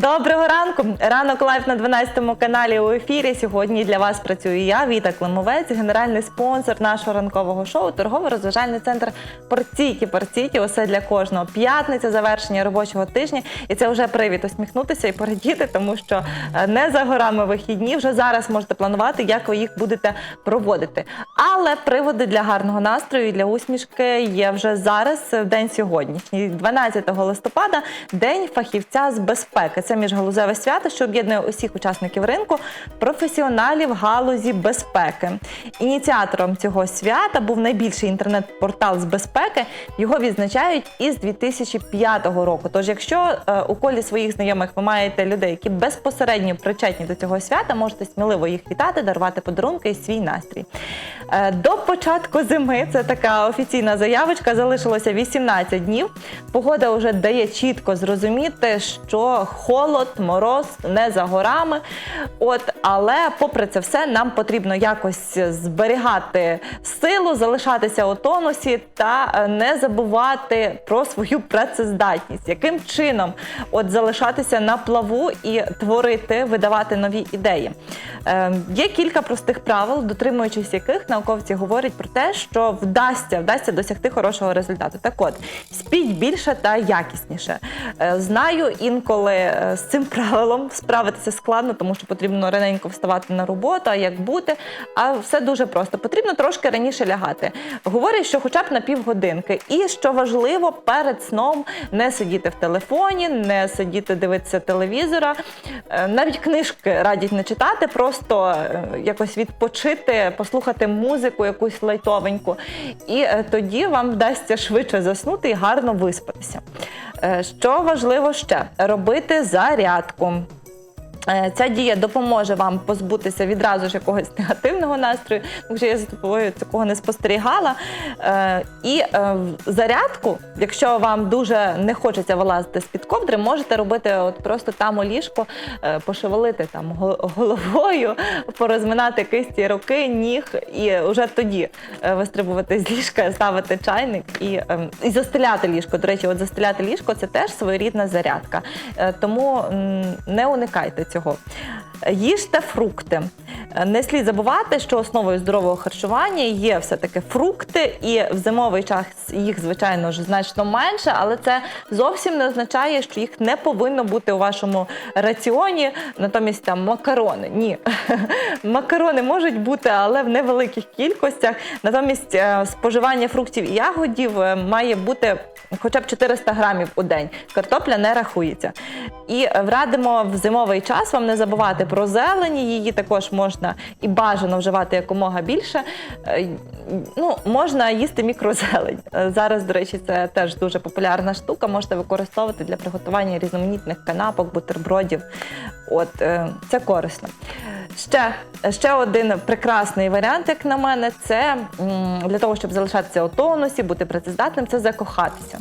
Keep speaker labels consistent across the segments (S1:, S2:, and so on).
S1: Доброго ранку! Ранок лайф на 12 каналі у ефірі. Сьогодні для вас працюю я, Віта Климовець, генеральний спонсор нашого ранкового шоу, торгово-розважальний центр Портіті. Портіті усе для кожного. П'ятниця, завершення робочого тижня. І це вже привід усміхнутися і порадіти, тому що е, не за горами вихідні. Вже зараз можете планувати, як ви їх будете проводити. Але приводи для гарного настрою і для усмішки є вже зараз, в день сьогоднішній, 12 листопада, день фахівця з безпеки. Це міжгалузеве свято, що об'єднує усіх учасників ринку, професіоналів галузі безпеки. Ініціатором цього свята був найбільший інтернет-портал з безпеки. Його відзначають із 2005 року. Тож, якщо е, у колі своїх знайомих ви маєте людей, які безпосередньо причетні до цього свята, можете сміливо їх вітати, дарувати подарунки і свій настрій. Е, До початку зими це така офіційна заявочка. Залишилося 18 днів. Погода вже дає чітко зрозуміти, що холод, мороз не за горами. От, але попри це все, нам потрібно якось зберігати силу, залишатися у тонусі та е, не забувати про свою працездатність. Яким чином от залишатися на плаву і творити, видавати нові ідеї? Е, є кілька простих правил, дотримуючись яких науковці говорять про те, що вдасться, вдасться досягти хорошого результату. Так от, спіть більше та якісніше. Е, знаю, інколи е, з цим правилом справитися складно, тому що потрібно раненько вставати на роботу, а як бути. А все дуже просто. Потрібно трошки раніше лягати. Говорять, що хоча б на півгодинки. І що важливо, перед сном не сидіти в телефоні, не сидіти дивитися телевізора. Е, Навіть книжки радять не читати, просто якось відпочити, послухати музику якусь лайтовеньку. І тоді вам вдасться швидше заснути і гарно виспатися. Е, Що важливо ще робити зарядку. Е, Ця дія допоможе вам позбутися відразу ж якогось негативного настрою, тому що я за тобою такого не спостерігала. Е, І е, зарядку, якщо вам дуже не хочеться вилазити з-під ковдри, можете робити от просто там у ліжку, пошевелити там головою, порозминати кисті руки, ніг, і вже тоді вистрибувати з ліжка, ставити чайник і, ем, і застеляти ліжко. До речі, от застеляти ліжко це теж своєрідна зарядка. Тому не уникайте цього. Їжте фрукти. Не слід забувати, що основою здорового харчування є все-таки фрукти, і в зимовий час їх, звичайно ж, значно менше, але це зовсім не означає, що їх не повинно бути у вашому раціоні. Натомість там макарони. Ні. Макарони можуть бути, але в невеликих кількостях. Натомість е, споживання фруктів і ягодів е, має бути хоча б 400 грамів у день. Картопля не рахується. І е, радимо в зимовий час вам не забувати про зелені. Її також можна і бажано вживати якомога більше. Е, Ну, можна їсти мікрозелень. Е, Зараз, до речі, це теж дуже популярна штука. Можете використовувати для приготування різноманітних канапок, бутербродів. От е, це корисно. Ще, ще один прекрасний варіант, як на мене, це для того, щоб залишатися у тонусі, бути працездатним, це закохатися.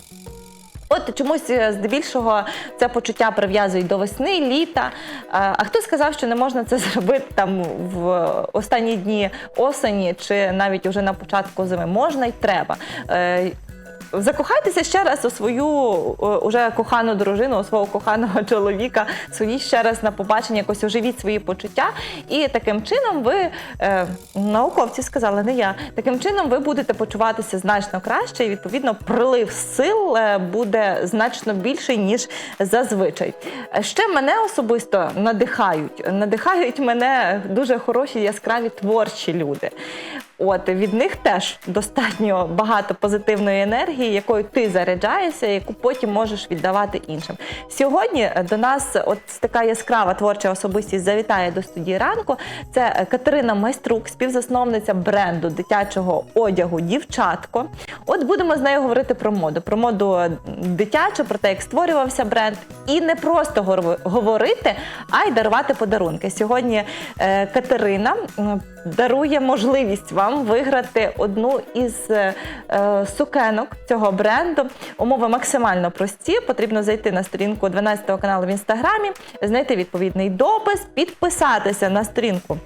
S1: От чомусь е, здебільшого це почуття прив'язують до весни, літа. Е, А хто сказав, що не можна це зробити там в останні дні осені чи навіть уже на початку зими? Можна і треба. Закохайтеся ще раз у свою е, уже кохану дружину, у свого коханого чоловіка, свої ще раз на побачення, якось оживіть свої почуття. І таким чином ви, е, науковці сказали, не я, таким чином ви будете почуватися значно краще, і відповідно прилив сил е, буде значно більший, ніж зазвичай. Ще мене особисто надихають. Надихають мене дуже хороші, яскраві творчі люди. От від них теж достатньо багато позитивної енергії, якою ти заряджаєшся, яку потім можеш віддавати іншим. Сьогодні е, до нас от така яскрава творча особистість завітає до студії ранку. Це е, Катерина Майструк, співзасновниця бренду дитячого одягу Дівчатко. От будемо з нею говорити про моду, про моду е, дитячу, про те, як створювався бренд, і не просто говорити, а й дарувати подарунки. Сьогодні Катерина дарує можливість вам виграти одну із е, е, сукенок цього бренду. Умови максимально прості. Потрібно зайти на сторінку 12-го каналу в інстаграмі, знайти відповідний допис, підписатися на сторінку.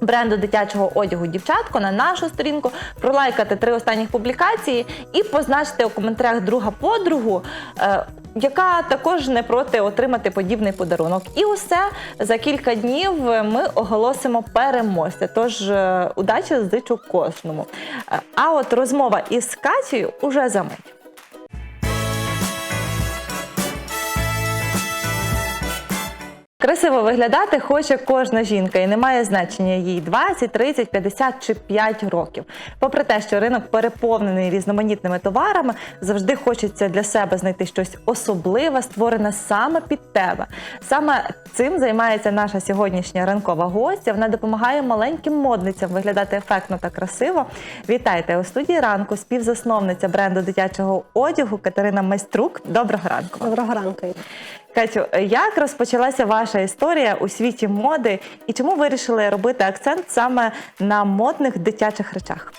S1: Бренду дитячого одягу дівчатко на нашу сторінку, пролайкати три останніх публікації і позначити у коментарях друга подругу. Е, яка також не проти отримати подібний подарунок. І усе за кілька днів ми оголосимо переможця. Тож е, удачі зичу кожному. Е, А от розмова із Катією уже за мить. Красиво виглядати хоче кожна жінка, і немає значення їй 20, 30, 50 чи 5 років. Попри те, що ринок переповнений різноманітними товарами, завжди хочеться для себе знайти щось особливе, створене саме під тебе. Саме цим займається наша сьогоднішня ранкова гостя. Вона допомагає маленьким модницям виглядати ефектно та красиво. Вітайте у студії ранку, співзасновниця бренду дитячого одягу Катерина Майструк. Доброго ранку.
S2: Доброго ранку.
S1: Катю, як розпочалася ваша історія у світі моди і чому вирішили робити акцент саме на модних дитячих речах?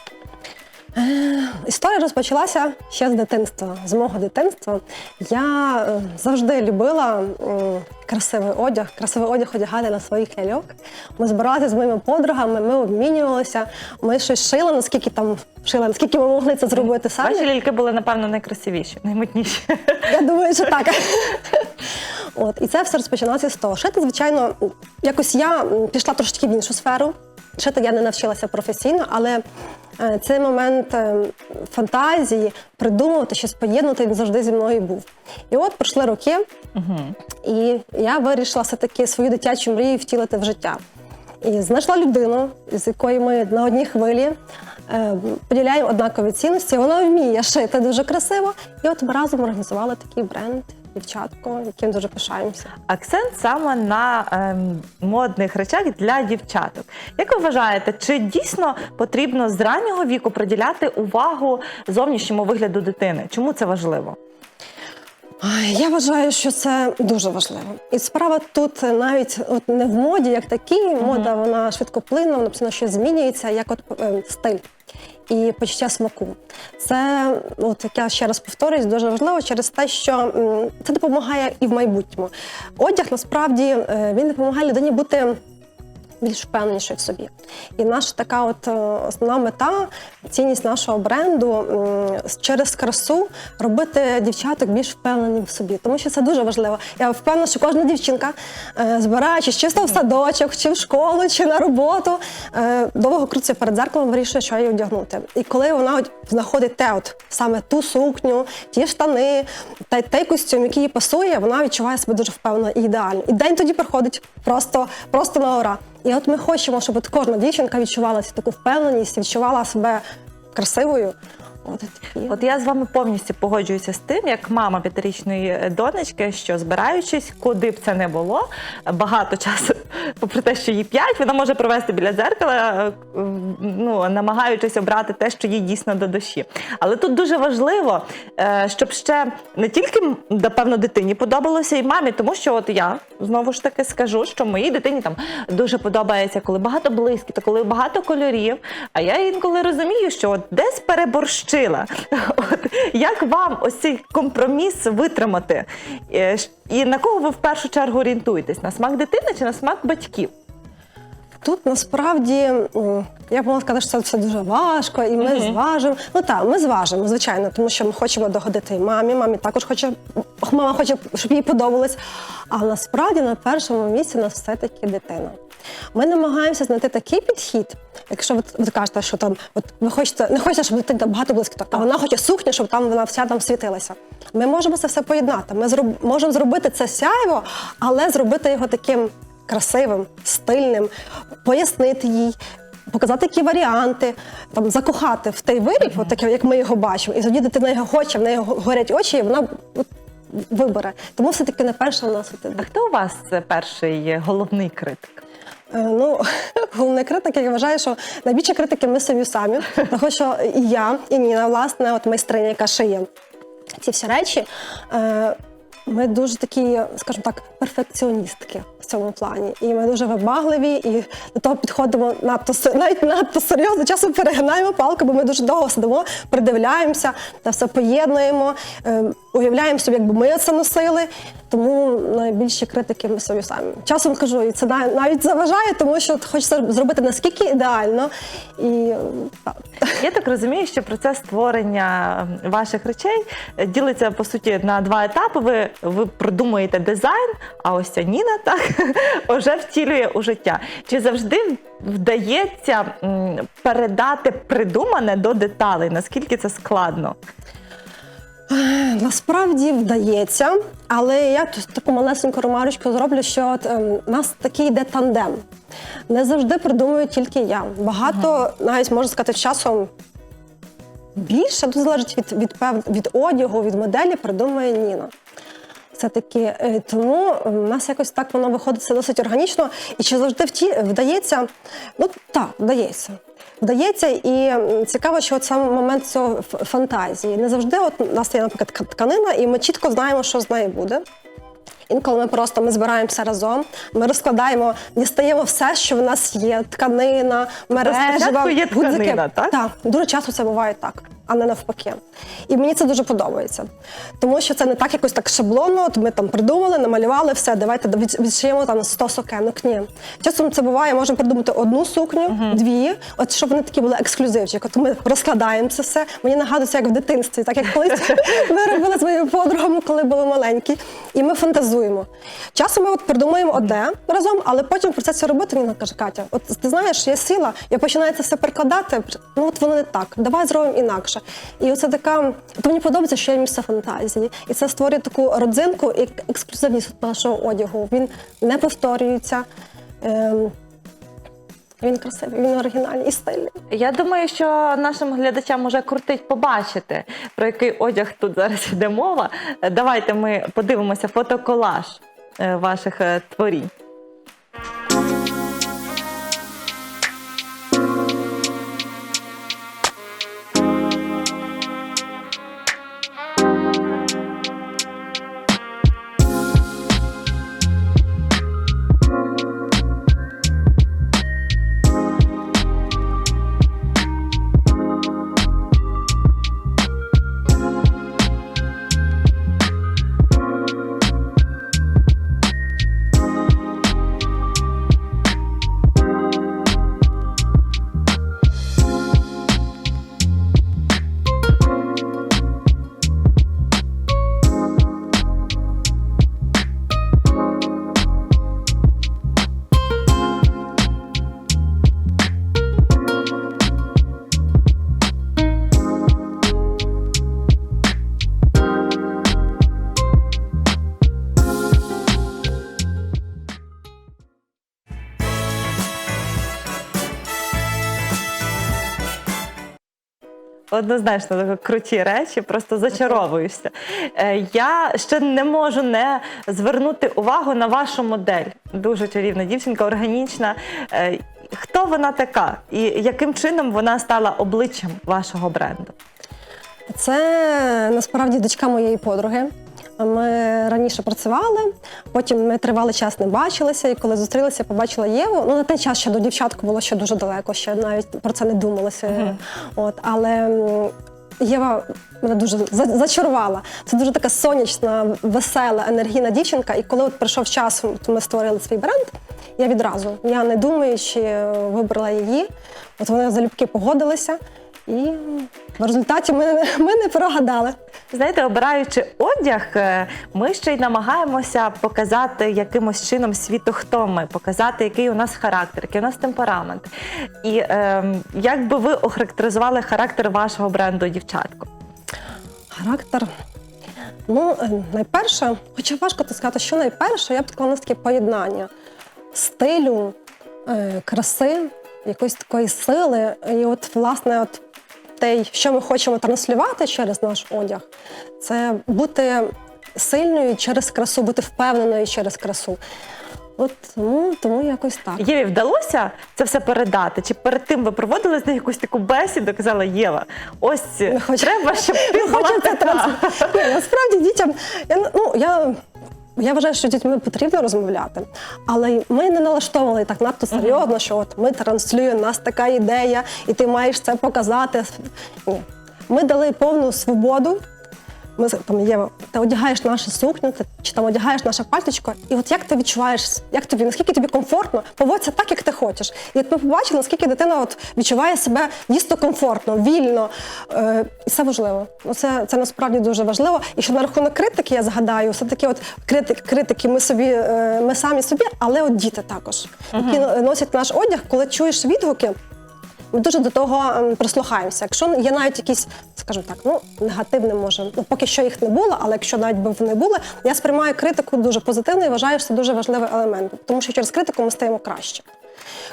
S2: Історія розпочалася ще з дитинства, з мого дитинства. Я е, завжди любила красивий одяг, красивий одяг одягати на своїх ляльок. Ми збиралися з моїми подругами, ми обмінювалися, ми щось шили, наскільки там шили, наскільки ми могли це зробити самі.
S1: Ваші лільки були, напевно, найкрасивіші, наймодніші.
S2: Я думаю, що так. От, і це все розпочиналося з того. Шити, звичайно, якось я пішла трошки в іншу сферу. Шити я не навчилася професійно, але е, цей момент е, фантазії, придумувати щось поєднувати, він завжди зі мною був. І от пройшли роки, і я вирішила все-таки свою дитячу мрію втілити в життя. І знайшла людину, з якою ми на одній хвилі е, поділяємо однакові цінності. Вона вміє шити дуже красиво. І от ми разом організували такий бренд дівчатко, яким дуже пишаємося.
S1: Акцент саме на ем, модних речах для дівчаток. Як ви вважаєте, чи дійсно потрібно з раннього віку приділяти увагу зовнішньому вигляду дитини? Чому це важливо?
S2: Я вважаю, що це дуже важливо. І справа тут навіть от не в моді, як такій. Мода вона швидкоплинна, вона постійно щось змінюється, як от е, стиль і почуття смаку. Це, от як я ще раз повторюсь, дуже важливо через те, що це допомагає і в майбутньому. Одяг насправді е, він допомагає людині бути більш впевненішою в собі. І наша така от е, основна мета, цінність нашого бренду через красу робити дівчаток більш впевненими в собі. Тому що це дуже важливо. Я впевнена, що кожна дівчинка, е, збираючись чисто в садочок, чи в школу, чи на роботу, е, довго крутиться перед зеркалом, вирішує, що їй одягнути. І коли вона знаходить те, от саме ту сукню, ті штани, та той костюм, який їй пасує, вона відчуває себе дуже впевнено і ідеально. І день тоді проходить просто, просто на ура. І от ми хочемо, щоб от кожна дівчинка відчувала цю таку впевненість, відчувала себе красивою. От,
S1: я з вами повністю погоджуюся з тим, як мама п'ятирічної донечки, що збираючись, куди б це не було, багато часу, попри те, що їй п'ять, вона може провести біля дзеркала, ну намагаючись обрати те, що їй дійсно до душі. Але тут дуже важливо, е, щоб ще не тільки напевно дитині подобалося і мамі, тому що от я знову ж таки скажу, що моїй дитині там дуже подобається, коли багато блискіток, коли багато кольорів. А я інколи розумію, що от десь переборщила. От як вам ось цей компроміс витримати? Е, І на кого ви в першу чергу орієнтуєтесь? На смак дитини чи на смак батьків?
S2: Тут насправді я б могла сказати, що це все дуже важко, і ми зважимо. Ну так, ми зважимо, звичайно, тому що ми хочемо догодити і мамі. Мамі також хоче, мама хоче, щоб їй подобалось. А насправді на першому місці у нас все-таки дитина. Ми намагаємося знайти такий підхід, якщо ви, ви кажете, що там от ви хочете, не хочете, щоб дитина багато блискіток, а вона хоче сукню, щоб там вона вся там світилася. Ми можемо це все поєднати. Ми зроб, можемо зробити це сяйво, але зробити його таким красивим, стильним, пояснити їй. Показати які варіанти, там закохати в той виріб, от таке, як ми його бачимо, і тоді дитина його хоче, в неї горять очі, і вона от, вибере. Тому все-таки не перша у нас
S1: А хто у вас е, перший головний критик?
S2: Е, Ну, головний критик, я вважаю, що найбільші критики ми самі самі. Тому що і я, і Ніна, власне, от майстриня, яка шиє ці всі речі. е, Ми дуже такі, скажімо так, перфекціоністки цьому плані. І ми дуже вибагливі, і до того підходимо надто навіть надто серйозно. Часом перегинаємо палку, бо ми дуже довго сидимо, придивляємося та все поєднуємо, е, уявляємо собі, якби ми це носили. Тому найбільші критики ми собі самі. Часом кажу, і це на- навіть заважає, тому що хочеться зробити наскільки ідеально. І так.
S1: Я так розумію, що процес створення ваших речей ділиться по суті на два етапи. Ви, ви продумуєте дизайн, а ось ця Ніна так вже втілює у життя. Чи завжди вдається передати придумане до деталей? Наскільки це складно?
S2: Насправді вдається, але я тут таку малесеньку ремарочку зроблю, що от, ем, у нас такий йде тандем. Не завжди придумую тільки я. Багато, навіть можна сказати, часом більше, тут залежить від, від, пев- від одягу, від моделі, придумує Ніна. Все-таки е, тому в нас якось так воно виходить це досить органічно. І чи завжди вті, вдається? Ну так, вдається. Вдається, і цікаво, що от саме момент цього фантазії. Не завжди от у нас є, наприклад, тканина, і ми чітко знаємо, що з нею буде. Інколи ми просто ми збираємося разом, ми розкладаємо, дістаємо все, що в нас є: тканина, мережева,
S1: є тканина, так?
S2: Так, дуже часто це буває так, а не навпаки. І мені це дуже подобається. Тому що це не так якось так шаблонно. От ми там придумали, намалювали все, давайте від- відшиємо там 100 сукенок. Ні. Часом це буває, можемо придумати одну сукню, дві, от щоб вони такі були ексклюзивчик. От ми розкладаємо це все. Мені нагадується, як в дитинстві, так як колись ми робили з моїми подругами, коли були маленькі. І ми фантазуємо. Часом ми от придумаємо одне разом, але потім в процесі роботи Ніна каже, Катя, от ти знаєш, я сіла, я починаю це все перекладати. Ну от воно не так. Давай зробимо інакше. І оце така. То мені подобається, що є місце фантазії. І це створює таку родзинку і ексклюзивність нашого одягу. Він не повторюється. Ем, він красивий, він оригінальний і стильний.
S1: Я думаю, що нашим глядачам уже крутить побачити, про який одяг тут зараз йде мова. Давайте ми подивимося фотоколаж е, ваших е, творінь. Однозначно круті речі, просто зачаровуюся. Е, Я ще не можу не звернути увагу на вашу модель. Дуже чарівна дівчинка, органічна. Е, Хто вона така і яким чином вона стала обличчям вашого бренду?
S2: Це насправді дочка моєї подруги. Ми раніше працювали, потім ми тривалий час не бачилися, і коли зустрілися, побачила Єву. Ну на той час ще до дівчатку було ще дуже далеко, ще навіть про це не думалося. От, але Єва мене дуже за- зачарувала. Це дуже така сонячна, весела, енергійна дівчинка. І коли от прийшов час, ми створили свій бренд, я відразу, я не думаючи, вибрала її. От вони залюбки погодилися. І в результаті ми, ми не прогадали.
S1: Знаєте, обираючи одяг, е, ми ще й намагаємося показати якимось чином світу, хто ми, показати, який у нас характер, який у нас темперамент. І е, як би ви охарактеризували характер вашого бренду дівчатку?
S2: Характер. Ну, найперше, хоча важко так сказати, що найперше, я б сказала, у нас таке поєднання стилю, е, краси, якоїсь такої сили. І от, власне, от те, що ми хочемо транслювати через наш одяг, це бути сильною через красу, бути впевненою через красу. От тому, тому якось так.
S1: Єві вдалося це все передати? Чи перед тим ви проводили з нею якусь таку бесіду? Казала Єва, ось
S2: хочемо-
S1: треба, щоб ти була така.
S2: Насправді дітям я ну я. Я вважаю, що з дітьми потрібно розмовляти, але ми не налаштовували так надто серйозно, що от ми транслюємо, у нас така ідея, і ти маєш це показати. Ні. Ми дали повну свободу ми там є, ти одягаєш нашу сукню, ти, чи там одягаєш наше пальточко, і от як ти відчуваєш, як тобі, наскільки тобі комфортно, поводься так, як ти хочеш. І от ми побачили, наскільки дитина от відчуває себе дійсно комфортно, вільно. Е, і це важливо. Ну, Це, це насправді дуже важливо. І що на рахунок критики, я згадаю, все-таки от критик, критики ми собі, е, ми самі собі, але от діти також, які носять наш одяг, коли чуєш відгуки. Ми дуже до того ем, прислухаємося. Якщо є навіть якісь, скажімо так, ну негативне може, ну поки що їх не було, але якщо навіть би вони були, я сприймаю критику дуже позитивно і вважаю, що це дуже важливий елемент, тому що через критику ми стаємо краще.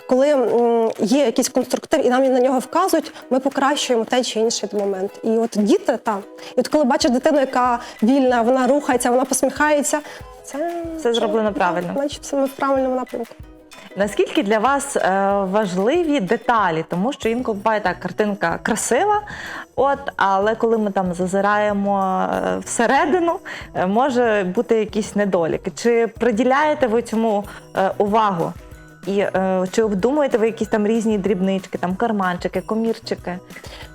S2: Коли м, є якийсь конструктив і нам на нього вказують, ми покращуємо той чи інший момент. І от діти там, і от коли бачиш дитину, яка вільна, вона рухається, вона посміхається, це
S1: Все зроблено правильно.
S2: Значить, все ми в правильному напрямку.
S1: Наскільки для вас е, важливі деталі? Тому що інколи буває так, картинка красива, от, але коли ми там зазираємо е, всередину, е, може бути якісь недоліки. Чи приділяєте ви цьому увагу? І е, чи обдумуєте ви якісь там різні дрібнички, там карманчики, комірчики?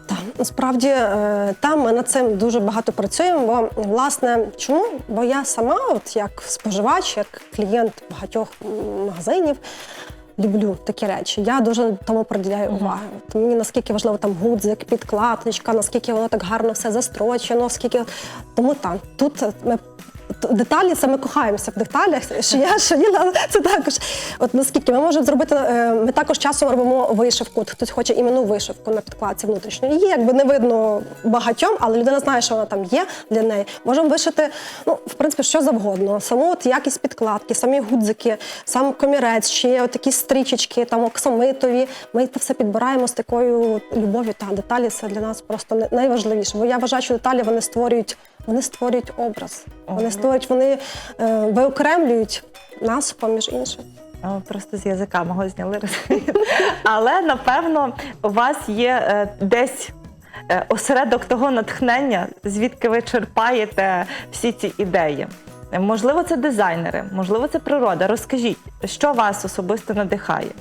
S2: Так, насправді е, там ми над цим дуже багато працюємо. Бо власне чому? Бо я сама, от як споживач, як клієнт багатьох магазинів. Люблю такі речі. Я дуже тому приділяю увагу. Мені наскільки важливо там гудзик, підкладочка, наскільки воно так гарно все застрочено, скільки тому там тут ми. Деталі ми кохаємося в деталях. Що я що це також. От наскільки ми можемо зробити, е, ми також часом робимо вишивку. Хтось хоче іменну вишивку на підкладці внутрішньо. Її якби не видно багатьом, але людина знає, що вона там є для неї. Можемо вишити, ну в принципі, що завгодно. Саму от якість підкладки, самі гудзики, сам комірець, ще от такі стрічечки, там оксамитові. Ми це все підбираємо з такою любов'ю. Та деталі це для нас просто найважливіше. Бо я вважаю, що деталі вони створюють, вони створюють образ. Вони створюють, вони е, виокремлюють нас поміж іншим.
S1: О, Просто з язика мого зняли. Але напевно у вас є е, десь е, осередок того натхнення, звідки ви черпаєте всі ці ідеї. Можливо, це дизайнери, можливо, це природа. Розкажіть, що вас особисто надихає?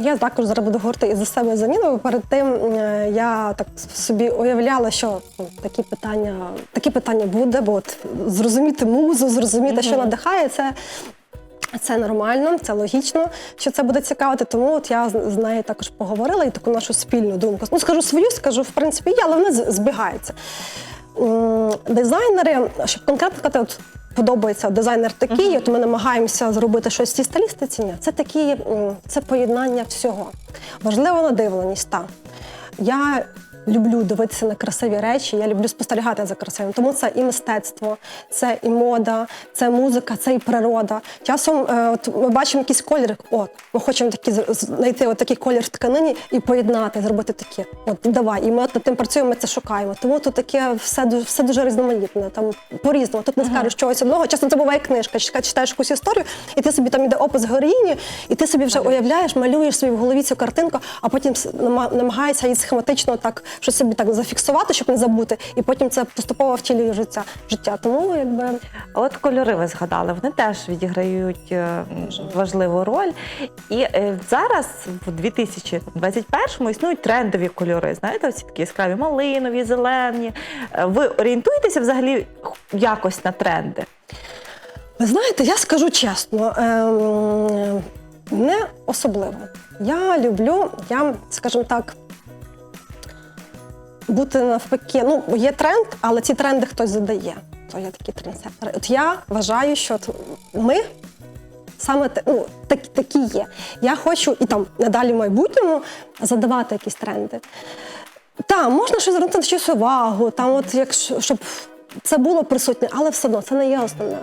S2: Я також зараз буду говорити і за себе і за Ніну. Перед тим е, я так собі уявляла, що ну, такі питання, такі питання буде, бо от зрозуміти музу, зрозуміти, що надихає, це. Це нормально, це логічно, що це буде цікавити. Тому от я з нею також поговорила і таку нашу спільну думку. Ну, скажу свою, скажу, в принципі, я, але вони з- збігаються. М, Дизайнери, щоб конкретно сказати, от подобається дизайнер такий, от ми намагаємося зробити щось в цій стилістиці. Ні, це такі, це поєднання всього. Важлива надивленість, так. Я люблю дивитися на красиві речі, я люблю спостерігати за красивим. Тому це і мистецтво, це і мода, це музика, це і природа. Часом е, от ми бачимо якийсь колір, от ми хочемо такі знайти от такий колір в тканині і поєднати, зробити таке. От давай, і ми от над тим працюємо, ми це шукаємо. Тому тут таке все дуже все дуже різноманітне. Там по-різному. Тут не скажеш чогось одного. Часто це буває книжка. Чита- Читаєш якусь історію, і ти собі там іде опис героїні, і ти собі вже уявляєш, малюєш собі в голові цю картинку, а потім с- нама- намагаєшся її схематично так щось собі так зафіксувати, щоб не забути, і потім це поступово втілює життя. життя. Тому якби
S1: От кольори ви згадали, вони теж відіграють е, важливу роль. І е, зараз, в 2021-му, існують трендові кольори. Знаєте, ось такі яскраві малинові, зелені. Е, Ви орієнтуєтеся взагалі якось на тренди?
S2: Ви знаєте, я скажу чесно, ем, не особливо. Я люблю, я, скажімо так, бути навпаки. Ну, є тренд, але ці тренди хтось задає. То я такі трендсеттери. От я вважаю, що от ми саме ну, так, такі є. Я хочу і там надалі в майбутньому задавати якісь тренди. Так, можна щось звернути на щось увагу, там, от якщо щоб це було присутнє, але все одно це не є основне.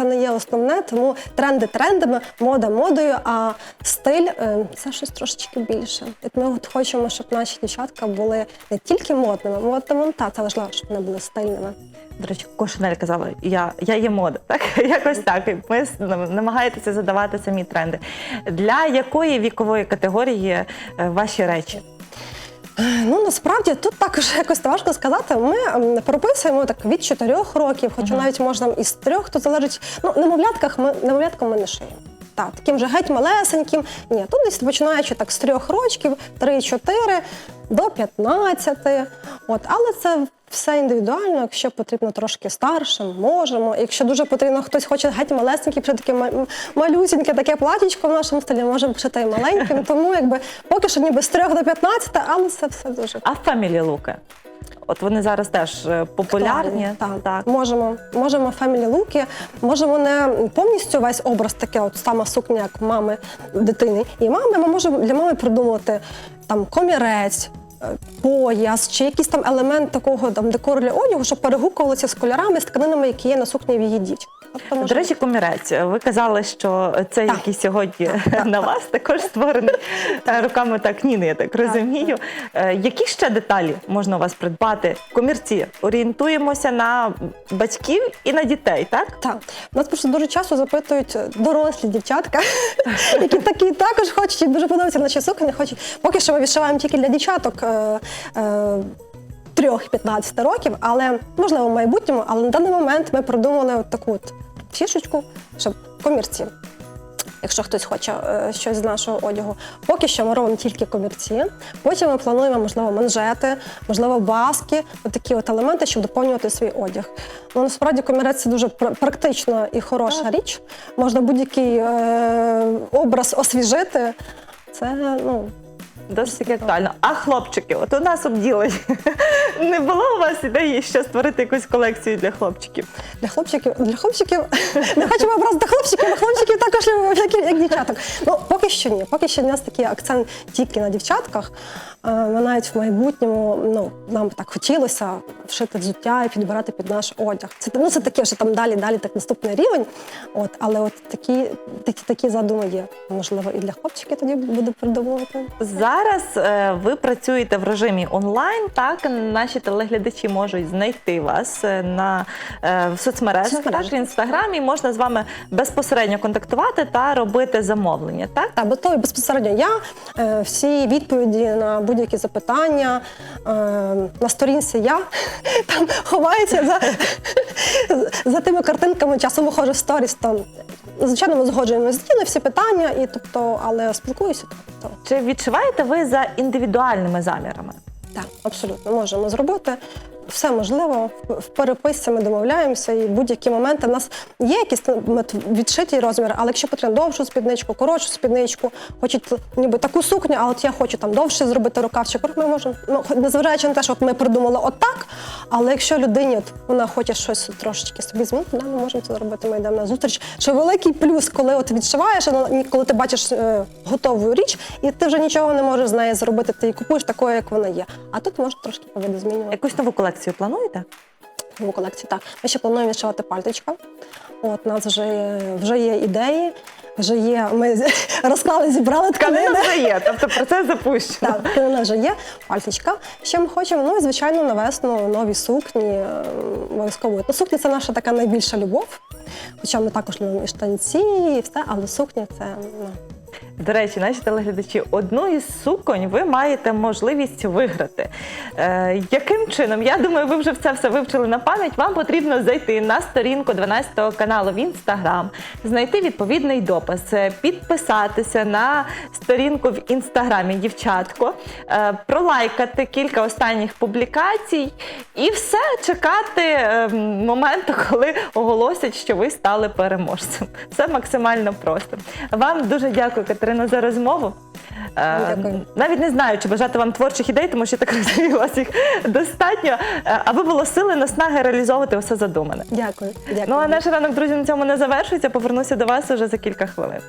S2: Це не є основне, тому тренди трендами, мода модою, а стиль е, це щось трошечки більше. От ми от хочемо, щоб наші дівчатка були не тільки модними, модними, та це важливо, щоб вони були стильними.
S1: До речі, Кошанель казала, я, я є мода, так? Якось так. Ви намагаєтеся задавати самі тренди. Для якої вікової категорії е, ваші речі?
S2: Ну насправді тут також якось важко сказати. Ми прописуємо так від 4 років, хоча навіть можна із трьох, то залежить. Ну, немовлятках ми немовляткам ми не шиємо. Та, таким же геть малесеньким. Ні, тут десь починаючи так з трьох років, 3-4 до 15. От, але це Все індивідуально, якщо потрібно трошки старшим, можемо. Якщо дуже потрібно, хтось хоче геть малесенький, вже таке малюсіньке, таке платічко в нашому стилі, можемо пошити і маленьким. Тому якби поки що ніби з 3 до 15, але це все дуже
S1: А фемілі луки? От вони зараз теж е, популярні.
S2: Так, так. Можемо, можемо фемілі луки, можемо не повністю весь образ таке, от сама сукня, як мами дитини. І мами ми можемо для мами придумати там комірець. Пояс чи якийсь там елемент такого там декору для одягу, щоб перегукувалося з кольорами, з тканинами, які є на сукні в її діті. Тобто,
S1: До речі, комірець. Ви казали, що цей,
S2: Так.
S1: який сьогодні на вас, також створений е, руками так Ніни, я так розумію. Е, Які ще деталі можна у вас придбати? Комірці орієнтуємося на батьків і на дітей, так?
S2: Так, нас просто дуже часто запитують дорослі дівчатка, які такі також хочуть і дуже подобаються наші сукні. Хочуть. Поки що ми відшиваємо тільки для дівчаток. Е, е, 3-15 років, але можливо в майбутньому, але на даний момент ми придумали от таку от фішечку, щоб комірці. Якщо хтось хоче е, щось з нашого одягу, поки що ми робимо тільки комірці. Потім ми плануємо, можливо, манжети, можливо, баски, такі от елементи, щоб доповнювати свій одяг. Ну насправді комірець це дуже пр- практична і хороша річ. Можна будь-який е, образ освіжити. Це ну
S1: Досить актуально. А хлопчики, от у нас обділені. Не було у вас ідеї ще створити якусь колекцію для хлопчиків?
S2: Для хлопчиків, для хлопчиків не хочемо образити хлопчиків, а хлопчиків також любимо, як, дівчаток. Ну поки що ні. Поки що у нас такий акцент тільки на дівчатках. Ми навіть в майбутньому ну нам так хотілося вшити взуття і підбирати під наш одяг. Це ну це таке вже там далі, далі так наступний рівень. От, але от такі, такі, такі задуми є. Можливо, і для хлопчиків тоді буду придумувати.
S1: Зараз е, ви працюєте в режимі онлайн. Так наші телеглядачі можуть знайти вас е, на е, в соцмережах,
S2: Соцмережах.
S1: так в інстаграмі. Можна з вами безпосередньо контактувати та робити замовлення. Так
S2: Так, бо безпосередньо я е, всі відповіді на будь-які запитання е, на сторінці я там ховаюся за, за тими картинками, часом виходжу в сторіс. Там звичайно ми згоджуємося з Діною всі питання, і тобто, але спілкуюся. Тобто,
S1: чи відчуваєте ви за індивідуальними замірами?
S2: так, абсолютно можемо зробити. Все можливо, в- в переписці ми домовляємося, і будь-які моменти. У нас є якісь відшиті розміри, але якщо потрібно довшу спідничку, коротшу спідничку, хочуть ніби таку сукню, а от я хочу там довше зробити рукавчик, ми можемо, ну незважаючи на те, що от ми придумали отак, але якщо людині от, вона хоче щось трошечки собі змінити, да, ми можемо це зробити. Ми йдемо на зустріч. Що великий плюс, коли от відшиваєш, а коли ти бачиш е, готову річ, і ти вже нічого не можеш з нею зробити. Ти її купуєш такою, як вона є. А тут можна трошки повидозмінювати
S1: Якусь нову колекцію плануєте?
S2: нову колекцію. Так, ми ще плануємо відшивати пальтичка. От у нас вже є, вже є ідеї, вже є. Ми розклали, зібрали тканини.
S1: Тканина вже є, тобто процес запущено.
S2: Так, тканина вже є, пальтичка. Ще ми хочемо, ну і звичайно, на весну нові сукні. е, Обов'язково. Ну, сукні це наша така найбільша любов. Хоча ми також любимо і штанці, і все, але сукні це ну,
S1: До речі, наші телеглядачі, одну із суконь ви маєте можливість виграти. Е, яким чином? Я думаю, ви вже це все вивчили на пам'ять. Вам потрібно зайти на сторінку 12 каналу в інстаграм, знайти відповідний допис, е, підписатися на сторінку в інстаграмі дівчатко, е, пролайкати кілька останніх публікацій і все чекати е, моменту, коли оголосять, що ви стали переможцем. Це максимально просто. Вам дуже дякую, Катерина, за розмову. Е,
S2: Дякую.
S1: Навіть не знаю, чи бажати вам творчих ідей, тому що так розумію, у вас їх достатньо, е, аби було сили наснаги реалізовувати все задумане.
S2: дякую. дякую.
S1: Ну а наш ранок, друзі, на цьому не завершується. Повернуся до вас уже за кілька хвилин.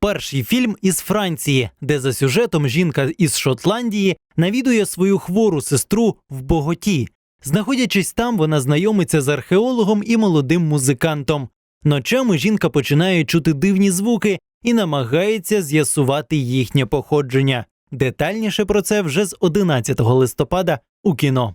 S3: Перший фільм із Франції, де за сюжетом жінка із Шотландії навідує свою хвору сестру в Боготі. Знаходячись там, вона знайомиться з археологом і молодим музикантом. Ночами жінка починає чути дивні звуки і намагається з'ясувати їхнє походження. Детальніше про це вже з 11 листопада у кіно.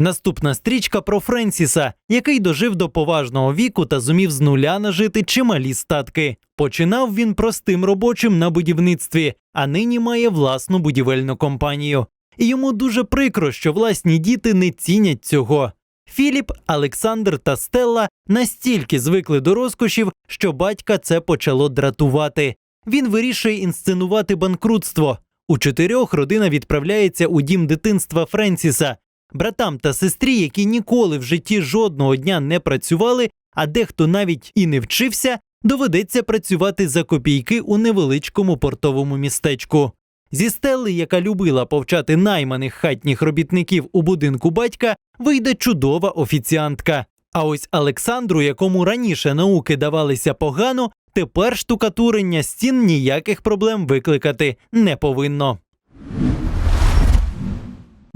S3: Наступна стрічка про Френсіса, який дожив до поважного віку та зумів з нуля нажити чималі статки. Починав він простим робочим на будівництві, а нині має власну будівельну компанію. І йому дуже прикро, що власні діти не цінять цього. Філіп, Олександр та Стелла настільки звикли до розкошів, що батька це почало дратувати. Він вирішує інсценувати банкрутство. У чотирьох родина відправляється у дім дитинства Френсіса. Братам та сестрі, які ніколи в житті жодного дня не працювали, а дехто навіть і не вчився, доведеться працювати за копійки у невеличкому портовому містечку. Зі Стелли, яка любила повчати найманих хатніх робітників у будинку батька, вийде чудова офіціантка. А ось Олександру, якому раніше науки давалися погано, тепер штукатурення стін ніяких проблем викликати не повинно.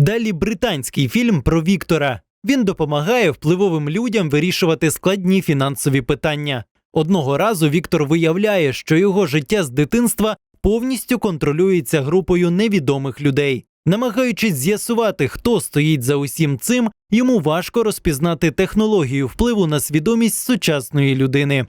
S3: Далі британський фільм про Віктора. Він допомагає впливовим людям вирішувати складні фінансові питання. Одного разу Віктор виявляє, що його життя з дитинства повністю контролюється групою невідомих людей. Намагаючись з'ясувати, хто стоїть за усім цим, йому важко розпізнати технологію впливу на свідомість сучасної людини.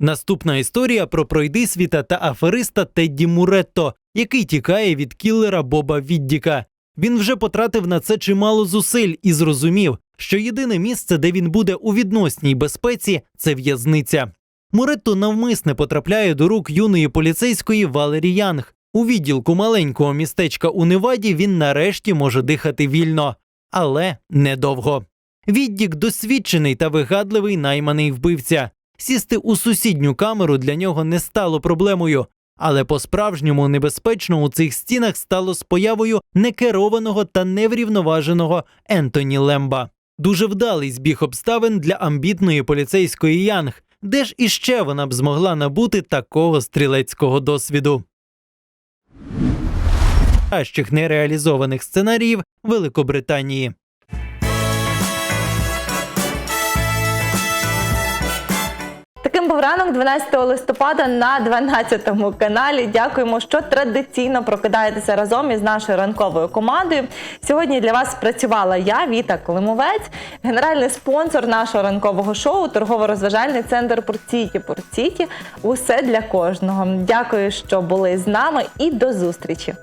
S3: Наступна історія про пройдисвіта та афериста Тедді Муретто, який тікає від кіллера Боба Віддіка. Він вже потратив на це чимало зусиль і зрозумів, що єдине місце, де він буде у відносній безпеці, це в'язниця. Муретто навмисне потрапляє до рук юної поліцейської Валері Янг. У відділку маленького містечка у Неваді він нарешті може дихати вільно, але недовго. Віддік досвідчений та вигадливий найманий вбивця. Сісти у сусідню камеру для нього не стало проблемою, але по-справжньому небезпечно у цих стінах стало з появою некерованого та неврівноваженого Ентоні Лемба. Дуже вдалий збіг обставин для амбітної поліцейської Янг, де ж іще вона б змогла набути такого стрілецького досвіду. Кращих нереалізованих сценаріїв Великобританії.
S1: Був ранок 12 листопада на 12 каналі. Дякуємо, що традиційно прокидаєтеся разом із нашою ранковою командою. Сьогодні для вас працювала я, Віта Климовець, генеральний спонсор нашого ранкового шоу, торгово-розважальний центр Портсіті. Портсіті. Усе для кожного. Дякую, що були з нами, і до зустрічі.